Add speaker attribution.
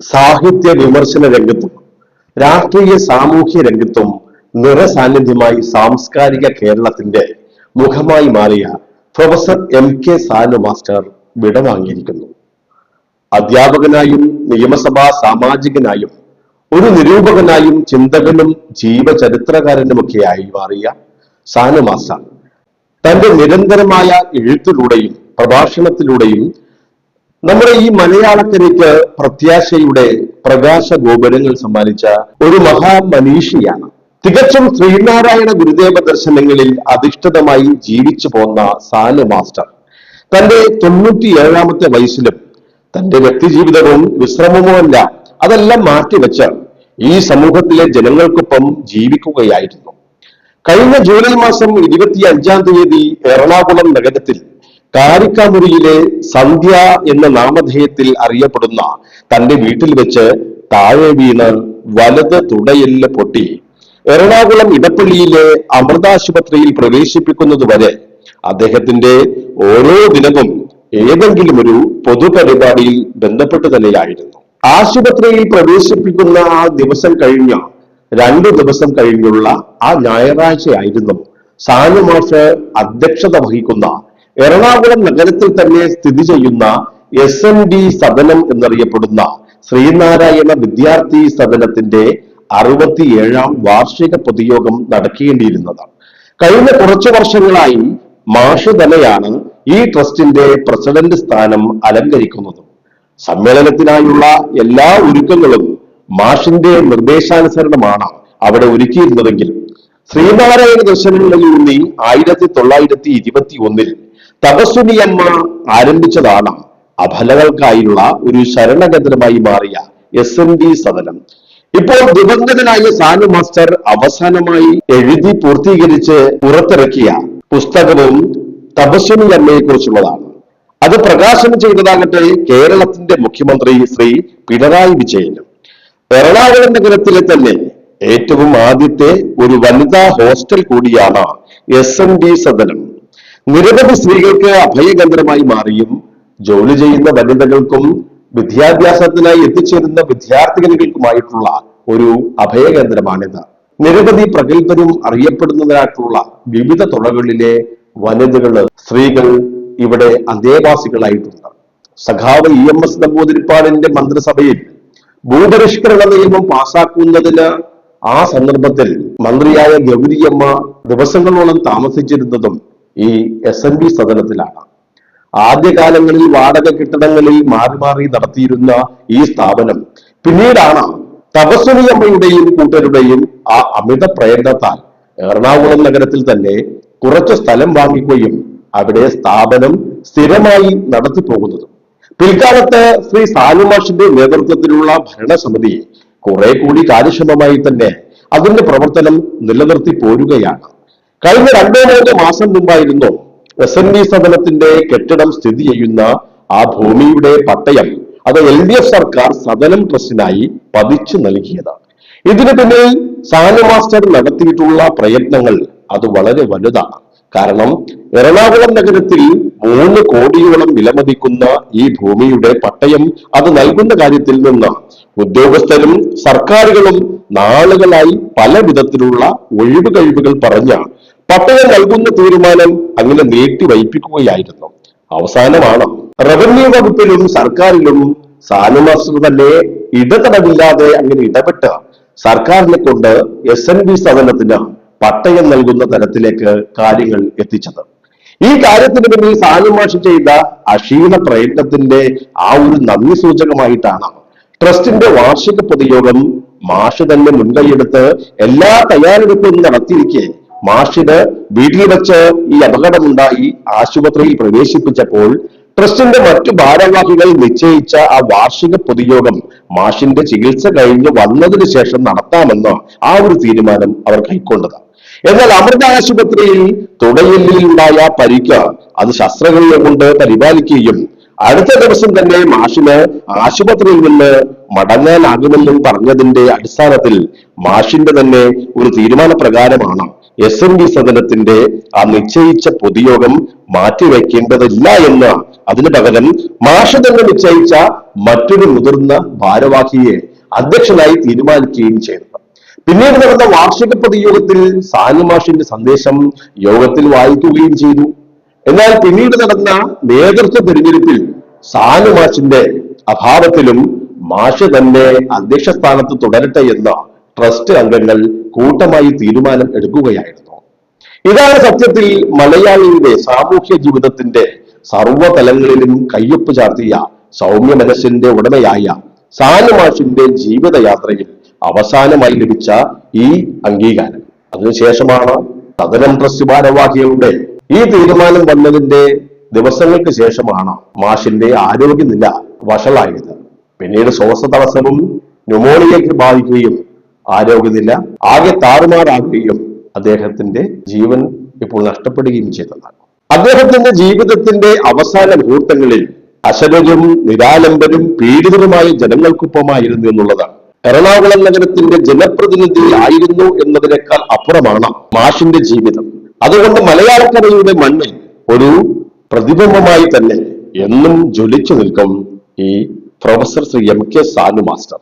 Speaker 1: സാഹിത്യ വിമർശന രംഗത്തും രാഷ്ട്രീയ സാമൂഹ്യ രംഗത്തും നിറസാന്നിധ്യമായി സാംസ്കാരിക കേരളത്തിന്റെ മുഖമായി മാറിയ professor M K Sanu master വിടവാങ്ങിയിരിക്കുന്നു. അധ്യാപകനായും നിയമസഭാ സാമാജികനായും ഒരു നിരൂപകനായും ചിന്തകനും ജീവചരിത്രകാരനുമൊക്കെയായി മാറിയ സാനു മാസ്റ്റർ തന്റെ നിരന്തരമായ എഴുത്തിലൂടെയും പ്രഭാഷണത്തിലൂടെയും നമ്മുടെ ഈ മലയാളക്കരയ്ക്ക് പ്രത്യാശയുടെ പ്രകാശ ഗോപുരങ്ങൾ സമ്മാനിച്ച ഒരു മഹാമനീഷിയാണ്. തികച്ചും ശ്രീനാരായണ ഗുരുദേവ ദർശനങ്ങളിൽ അധിഷ്ഠിതമായി ജീവിച്ചു പോന്ന സാനു മാസ്റ്റർ. തന്റെ തൊണ്ണൂറ്റിയേഴാമത്തെ വയസ്സിലും തന്റെ വ്യക്തിജീവിതവും വിശ്രമവുമല്ല അതെല്ലാം മാറ്റിവെച്ച് ഈ സമൂഹത്തിലെ ജനങ്ങൾക്കൊപ്പം ജീവിക്കുകയായിരുന്നു. കഴിഞ്ഞ ജൂലൈ മാസം ഇരുപത്തി അഞ്ചാം തീയതി എറണാകുളം നഗരത്തിൽ കാരിക്കാമുറിയിലെ സന്ധ്യ എന്ന നാമധേയത്തിൽ അറിയപ്പെടുന്ന തന്റെ വീട്ടിൽ വെച്ച് താഴെ വീണ് വലത് തുടയെല്ല് പൊട്ടി. എറണാകുളം ഇടപ്പള്ളിയിലെ അമൃതാശുപത്രിയിൽ പ്രവേശിപ്പിക്കുന്നത് വരെ അദ്ദേഹത്തിന്റെ ഓരോ ദിനവും ഏതെങ്കിലും ഒരു പൊതുപരിപാടിയിൽ ബന്ധപ്പെട്ട് തന്നെയായിരുന്നു. ആശുപത്രിയിൽ പ്രവേശിപ്പിക്കുന്ന ആ ദിവസം കഴിഞ്ഞ രണ്ടു ദിവസം കഴിഞ്ഞുള്ള ആ ഞായറാഴ്ചയായിരുന്നു സാനുമാഷ് അധ്യക്ഷത വഹിക്കുന്ന എറണാകുളം നഗരത്തിൽ തന്നെ സ്ഥിതി ചെയ്യുന്ന എസ് എൻ ഡി സദനം എന്നറിയപ്പെടുന്ന ശ്രീനാരായണ വിദ്യാർത്ഥി സദനത്തിന്റെ അറുപത്തിയേഴാം വാർഷിക പൊതുയോഗം നടക്കേണ്ടിയിരുന്നതാണ്. കഴിഞ്ഞ കുറച്ചു വർഷങ്ങളായി മാഷ് തന്നെയാണ് ഈ ട്രസ്റ്റിന്റെ പ്രസിഡന്റ് സ്ഥാനം അലങ്കരിക്കുന്നത്. സമ്മേളനത്തിനായുള്ള എല്ലാ ഒരുക്കങ്ങളും മാഷിന്റെ നിർദ്ദേശാനുസരണമാണ് അവിടെ ഒരുക്കിയിരുന്നതെങ്കിലും ശ്രീനാരായണ ദർശനങ്ങളിൽ നിന്ന് ആയിരത്തി തൊള്ളായിരത്തി ഇരുപത്തി ഒന്നിൽ തപസ്വിനിയമ്മ ആരംഭിച്ചതാണ്. അഫലകൾക്കായുള്ള ഒരു ശരണകേന്ദ്രമായി മാറിയ എസ് എൻ ഡി സദനം. ഇപ്പോൾ ദിവംഗതനായ സാനു മാസ്റ്റർ അവസാനമായി എഴുതി പൂർത്തീകരിച്ച് പുറത്തിറക്കിയ പുസ്തകവും തപസ്വിനി അമ്മയെ കുറിച്ചുള്ളതാണ് അത് പ്രകാശനം ചെയ്തതാകട്ടെ കേരളത്തിന്റെ മുഖ്യമന്ത്രി ശ്രീ പിണറായി വിജയനും എറണാകുളം നഗരത്തിലെ തന്നെ ഏറ്റവും ആദ്യത്തെ ഒരു വനിതാ ഹോസ്റ്റൽ കൂടിയാണ് എസ് എൻ ഡി സദനം. നിരവധി സ്ത്രീകൾക്ക് അഭയകേന്ദ്രമായി മാറിയും ജോലി ചെയ്യുന്ന വനിതകൾക്കും വിദ്യാഭ്യാസത്തിനായി എത്തിച്ചേരുന്ന വിദ്യാർത്ഥിനികൾക്കുമായിട്ടുള്ള ഒരു അഭയകേന്ദ്രമാണിത്. നിരവധി പ്രഗത്ഭരും അറിയപ്പെടുന്നതിനായിട്ടുള്ള വിവിധ തുറകളിലെ വനിതകൾ സ്ത്രീകൾ ഇവിടെ അന്തേവാസികളായിട്ടുണ്ട്. സഖാവ് ഇ എം എസ് നമ്പൂതിരിപ്പാടിന്റെ മന്ത്രിസഭയിൽ ഭൂപരിഷ്കരണ നിയമം പാസാക്കുന്നതിന് ആ സന്ദർഭത്തിൽ മന്ത്രിയായ ഗൗരിയമ്മ ദിവസങ്ങളോളം താമസിച്ചിരുന്നതും ഈ എസ് എൻ ബി സദനത്തിലാണ്. ആദ്യകാലങ്ങളിൽ വാടക കെട്ടിടങ്ങളിൽ മാറി മാറി നടത്തിയിരുന്ന ഈ സ്ഥാപനം പിന്നീടാണ് തപസ്വനി അമ്മയുടെയും കൂട്ടരുടെയും ആ അമിത പ്രയത്നത്താൽ എറണാകുളം നഗരത്തിൽ തന്നെ കുറച്ച് സ്ഥലം വാങ്ങിക്കുകയും അവിടെ സ്ഥാപനം സ്ഥിരമായി നടത്തി പോകുന്നത് പിൽക്കാലത്ത് ശ്രീ സാനുമാഷിന്റെ നേതൃത്വത്തിലുള്ള ഭരണസമിതി കുറെ കൂടി കാര്യക്ഷമമായി തന്നെ അതിന്റെ പ്രവർത്തനം നിലനിർത്തി പോരുകയാണ്. കഴിഞ്ഞ രണ്ടോ മൂന്നോ മാസം മുമ്പായിരുന്നു എസ് എൻ ഡി സദനത്തിന്റെ കെട്ടിടം സ്ഥിതി ചെയ്യുന്ന ആ ഭൂമിയുടെ പട്ടയം അത് എൽ ഡി എഫ് സർക്കാർ സദനം ട്രസ്റ്റിനായി പതിച്ചു നൽകിയത് ഇതിന് പിന്നിൽ സാനു മാസ്റ്റർ നടത്തിയിട്ടുള്ള പ്രയത്നങ്ങൾ അത് വളരെ വലുതാണ്. കാരണം എറണാകുളം നഗരത്തിൽ മൂന്ന് കോടിയോളം വിലമതിക്കുന്ന ഈ ഭൂമിയുടെ പട്ടയം അത് നൽകുന്ന കാര്യത്തിൽ നിന്ന് ഉദ്യോഗസ്ഥരും സർക്കാരുകളും നാളുകളായി പല വിധത്തിലുള്ള ഒഴിവ് കഴിവുകൾ പറഞ്ഞ പട്ടയം നൽകുന്ന തീരുമാനം അങ്ങനെ നീട്ടി വൈപ്പിക്കുകയായിരുന്നു. അവസാനമാണ് റവന്യൂ വകുപ്പിലും സർക്കാരിലും സാനുമാസ്റ്റർ ഇടതടവില്ലാതെ അങ്ങനെ ഇടപെട്ട് സർക്കാരിനെ കൊണ്ട് എസ് എൻ ബി സദനത്തിന് പട്ടയം നൽകുന്ന തരത്തിലേക്ക് കാര്യങ്ങൾ എത്തിച്ചത്. ഈ കാര്യത്തിന് പിന്നിൽ സാനുമാഷ് ചെയ്ത അക്ഷീണ പ്രയത്നത്തിന്റെ ആ ഒരു നന്ദി സൂചകമായിട്ടാണ് ട്രസ്റ്റിന്റെ വാർഷിക പൊതുയോഗം മാഷ് തന്നെ മുൻകൈയെടുത്ത് എല്ലാ തയ്യാറെടുപ്പും നടത്തിയിരിക്കെ. മാഷിന് വീട്ടിൽ വെച്ച് ഈ അപകടമുണ്ടായി ആശുപത്രിയിൽ പ്രവേശിപ്പിച്ചപ്പോൾ ട്രസ്റ്റിന്റെ മറ്റു ഭാരവാഹികൾ നിശ്ചയിച്ച ആ വാർഷിക പൊതുയോഗം മാഷിന്റെ ചികിത്സ കഴിഞ്ഞ് വന്നതിന് ശേഷം നടത്താമെന്ന ആ ഒരു തീരുമാനം അവർ കൈക്കൊണ്ടത്. എന്നാൽ അമൃത ആശുപത്രിയിൽ തുടയെല്ലിൽ ഉണ്ടായ പരിക്ക് അത് ശസ്ത്രക്രിയ കൊണ്ട് പരിപാലിക്കുകയും അടുത്ത ദിവസം തന്നെ മാഷിന് ആശുപത്രിയിൽ നിന്ന് മടങ്ങാനാകുമെന്നും പറഞ്ഞതിന്റെ അടിസ്ഥാനത്തിൽ മാഷിന്റെ തന്നെ ഒരു തീരുമാന പ്രകാരമാണ് എസ് എൻ ഡി സദനത്തിന്റെ ആ നിശ്ചയിച്ച പൊതുയോഗം മാറ്റിവെക്കേണ്ടതില്ല എന്ന് അതിനു പകരം മാഷ നിശ്ചയിച്ച മറ്റൊരു മുതിർന്ന ഭാരവാഹിയെ അധ്യക്ഷനായി തീരുമാനിക്കുകയും ചെയ്തു. പിന്നീട് നടന്ന വാർഷിക പൊതുയോഗത്തിൽ സാനുമാഷിന്റെ സന്ദേശം യോഗത്തിൽ വായിക്കുകയും ചെയ്തു. എന്നാൽ പിന്നീട് നടന്ന നേതൃത്വ തിരഞ്ഞെടുപ്പിൽ സാനുമാഷിന്റെ അഭാവത്തിലും മാഷ തന്നെ അധ്യക്ഷ സ്ഥാനത്ത് തുടരട്ടെ എന്ന ട്രസ്റ്റ് അംഗങ്ങൾ കൂട്ടമായി തീരുമാനം എടുക്കുകയായിരുന്നു. ഇതാണ് സത്യത്തിൽ മലയാളിയുടെ സാമൂഹ്യ ജീവിതത്തിന്റെ സർവതലങ്ങളിലും കയ്യൊപ്പ് ചാർത്തിയ സൗമ്യ മനസ്സിന്റെ ഉടമയായ സാനുമാഷിന്റെ ജീവിതയാത്രയിൽ അവസാനമായി ലഭിച്ച ഈ അംഗീകാരം. അതിനുശേഷമാണ് സദനം ട്രസ്റ്റ് ഭാരവാഹികളുടെ ഈ തീരുമാനം വന്നതിന്റെ ദിവസങ്ങൾക്ക് ശേഷമാണ് മാഷിന്റെ ആരോഗ്യനില വഷളായത്. പിന്നീട് ശ്വാസതടസ്സവും ന്യൂമോണിയയ്ക്ക് ബാധിക്കുകയും ആരോഗ്യനില ആകെ താറുമാറാകുകയും അദ്ദേഹത്തിന്റെ ജീവൻ ഇപ്പോൾ നഷ്ടപ്പെടുകയും ചെയ്തതാണ്. അദ്ദേഹത്തിന്റെ ജീവിതത്തിന്റെ അവസാന മുഹൂർത്തങ്ങളിൽ അശരരും നിരാലംബരും പീഡിതരുമായ ജനങ്ങൾക്കൊപ്പമായിരുന്നു എന്നുള്ളതാണ്. എറണാകുളം നഗരത്തിന്റെ ജനപ്രതിനിധി ആയിരുന്നു എന്നതിനേക്കാൾ അപ്പുറമാണ് മാഷിന്റെ ജീവിതം. അതുകൊണ്ട് മലയാളക്കരയുടെ മണ്ണിൽ ഒരു പ്രതിബിംബമായി തന്നെ എന്നും ജ്വലിച്ചു നിൽക്കും ഈ professor Shri M K Sanu master.